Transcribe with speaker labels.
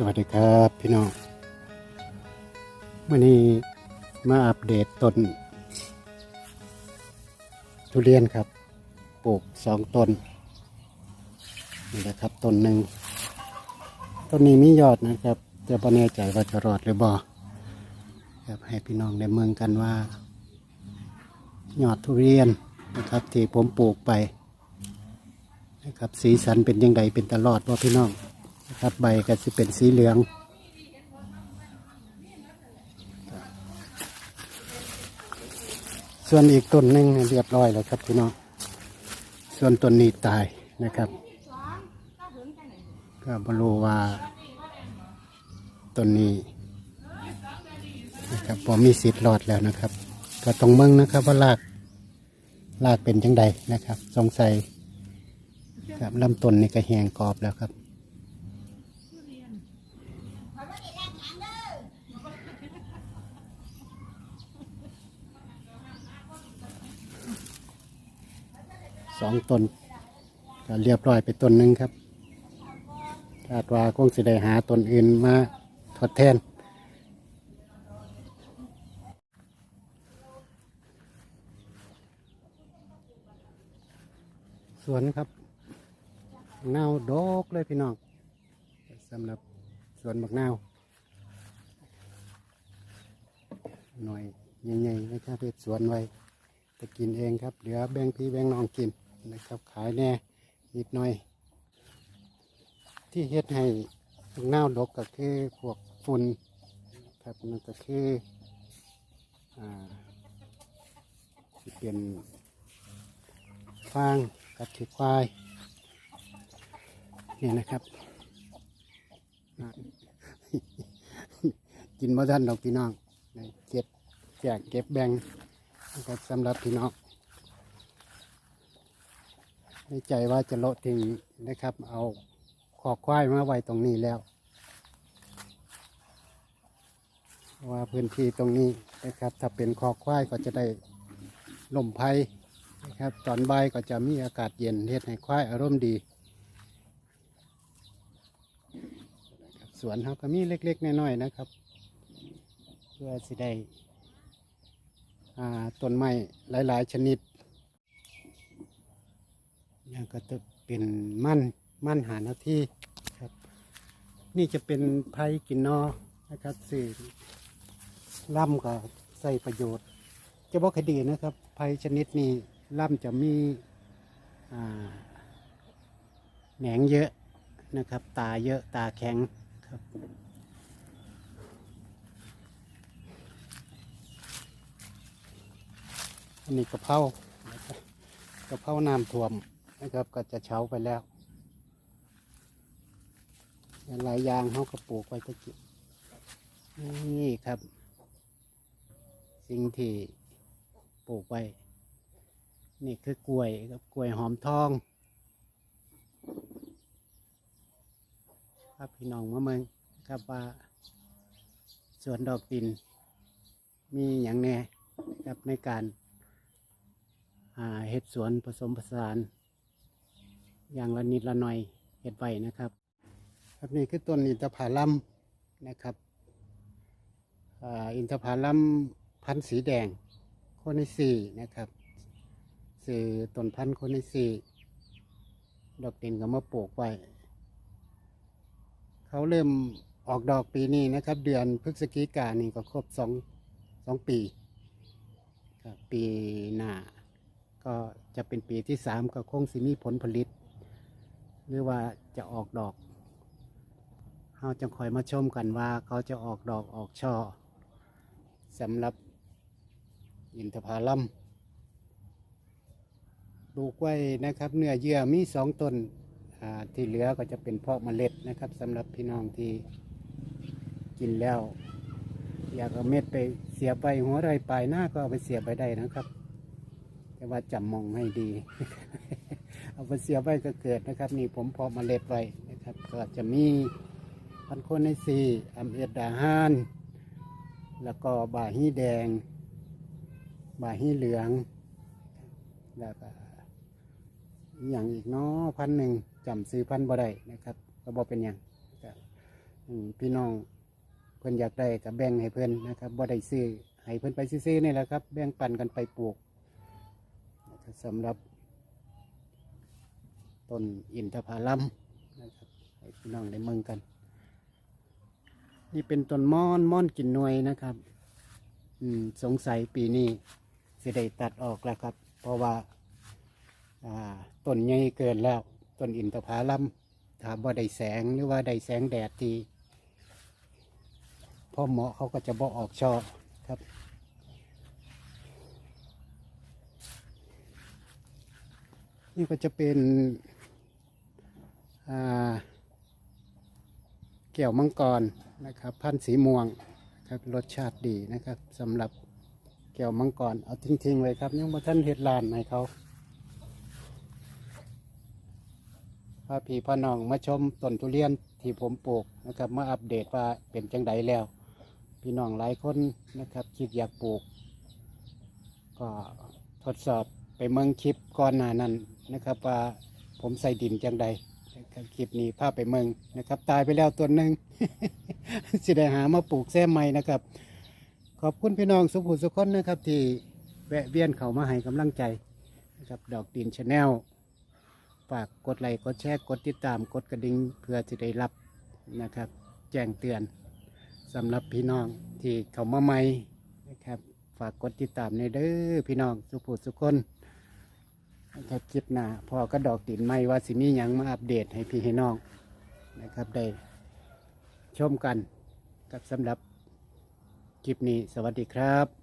Speaker 1: สวัสดีครับพี่น้องวันนี้มาอัปเดตต้น ทุเรียนครับปลูกสองต้นนี่แหละครับต้นหนึ่งต้นนี้มียอดนะครับแต่ไม่แน่ใจว่าจะรอดหรือบ่ครับให้พี่น้องได้เมืองกันว่า ยอดทุเรียนนะครับที่ผมปลูกไปนะครับสีสันเป็นยังไงเป็นตลอดว่าพี่น้อง ครับใบก็จะเป็นสีเหลืองส่วนอีกต้นหนึ่งเรียบร้อยแล้วครับพี่น้อง ส่วนต้นนี้ตายนะครับก็บรู้ว่าต้นนี้นะครับพอมีสิทธิ์รอดแล้วนะครับ ก็ต้องเมืองนะครับว่ารากรากเป็นจังใดนะครับ สงสัยครับลำต้นนี่ก็แหงกรอบแล้วครับ สองต้นก็เรียบร้อยไปต้นหนึ่งครับคาดว่าคงสิได้หาต้นอื่นมาทดแทน สวนครับเน่าวดกเลยพี่น้องสำหรับสวนบักนาหน่อยใหญ่ๆนะครับเพชรสวนไว้จะกินเองครับ เหลือแบ่งพี่แบ่งน้องกิน นะครับขายแน่นิดหน่อย ที่เฮ็ดให้เน่าดกก็คือพวกฝุ่นครับนั่นก็คืออ่าที่เป็นฟางกับขี้ควายนี่นะครับ กินมาทันดอกพี่น้องเก็บแจกเก็บแบ่งนะครับสำหรับพี่น้อง ในใจว่าจะโละทิ้งนะครับ เอาขอกควายมาไว้ตรงนี้แล้ว ว่าพื้นที่ตรงนี้นะครับ ถ้าเป็นคอกควายก็จะได้ลมภัยนะครับ ตอนบ่ายก็จะมีอากาศเย็นเฮ็ดให้ควายอารมณ์ดีสวนเขาก็มีเล็ก ๆ น้อยๆนะครับ เพื่อสิได้ต้นไม้หลาย ๆ ชนิด นี่ก็จะเป็นมั่นมั่นหาหน้าที่ครับ นี่จะเป็นไผ่กินนอนะครับสื่อล่ำก็ใส่ประโยชน์ จะบอกคดีนะครับไผ่ชนิดนี้ล่ำจะมีแหนงเยอะนะครับ ตาเยอะตาแข็งครับอันนี้กระเพรานะครับกะเพราน้ำท่วม นะครับ ก็จะเฉาไปแล้วหลายอย่างเขาก็ปลูกไว้ตะกี้นี่ครับ สิ่งที่ปลูกไว้นี่คือกล้วยครับกล้วยหอมทองครับพี่น้องมาเมืองครับว่าสวนดอกดิน มีอย่างแน่ครับในการเห็ดสวนผสมผสาน อย่างละนิดละหน่อยเห็ดไว้นะครับ ครับนี่คือต้นอินทผลัมนะครับอินทผลัมพันธุ์สีแดงโคนิซีนะครับสื่อต้นพันธุ์โคนิซีดอกเด่นก็มาปลูกไว้เขาเริ่มออกดอกปีนี้นะครับ เดือนพฤศจิกายนนี่ก็ครบสองสองปีปีหน้าก็จะเป็นปีที่สามก็คงสิมีผลผลิต หรือว่าจะออกดอกเราจะคอยมาชมกันว่าเขาจะออกดอกออกช่อสำหรับอินทผลัมปลูกไว้นะครับเนื้อเยื่อมีสองต้นที่เหลือก็จะเป็นเพาะเมล็ดนะครับสำหรับพี่น้องที่กินแล้ว อยากเอาเม็ดไปเสียบไปหัวไรปลายหน้าก็เอาไปเสียบไปได้นะครับ แต่ว่าจำมองให้ดี เอาไปเสียบไว้ก็เกิดนะครับ นี่ผมเพาเล็ดไว้นะครับ ก็จะมีพันโคนในซีอัมเอ็ดดาฮานแล้วก็บาฮีแดง บาฮีเหลือง แล้วก็อย่างอีกเนาะพันหนึ่งจำซื้อพันบ่ได้นะครับก็บอกเป็นอย่างพี่น้องเพิ่อนอยากได้กับแบ่งให้เพิ่อนนะครับบ่ได้ซื้อให้เพิ่อนไปซื้อๆนี่แหละครับ แบ่งปันกันไปปลูกสำหรับ ต้นอินทผลัมนะครับให้พี่น้องได้เมืองกัน นี่เป็นต้นม่อนม่อนกินหน่วยนะครับ อืมสงสัยปีนี้สิได้ตัดออกแล้วครับ เพราะว่าอ่าต้นใหญ่เกินแล้วต้นอินทผลัมถ้าบ่ได้แสงหรือว่าได้แสงแดดที่พอเหมาะเขาก็จะบ่ออกช่อครับนี่ก็จะเป็น อ่าแก้วมังกรนะครับ พันธุ์สีม่วงครับรสชาติดีนะครับสำหรับแก้วมังกรเอาทิ้งๆไว้ครับยังบ่ท่านเฮ็ดลานให้เขาพาพี่พ่อน้องมาชมต้นทุเรียนที่ผมปลูกนะครับมาอัปเดตว่าเป็นจังไดแล้ว พี่น้องหลายคนนะครับคิดอยากปลูก ก็ทดสอบไปเมืองคลิปก่อนหน้านั้นนะครับว่าผมใส่ดินจังใด นะครับคลิปนี้พาไปเมืองนะครับ ตายไปแล้วตัวหนึ่ง สิได้หามาปลูกแซมใหม่นะครับ ขอบคุณพี่น้องสุขุมสุขคนนะครับ ที่แวะเวียนเขามาให้กำลังใจนะครับดอกดินชาแนลฝากกดไลค์กดแชร์กดติดตามกดกระดิ่งเพื่อจะได้รับนะครับ แจ้งเตือนสำหรับพี่น้องที่เข้ามาใหม่นะครับ ฝากกดติดตามในเด้อพี่น้องสุภูสุคน นะครับคลิปหน้าพอก็ดอกตินไม่ว่าสิมีหยังมาอัปเดตให้พี่ให้น้องนะครับได้ชมกันกับสำหรับคลิปนี้สวัสดีครับ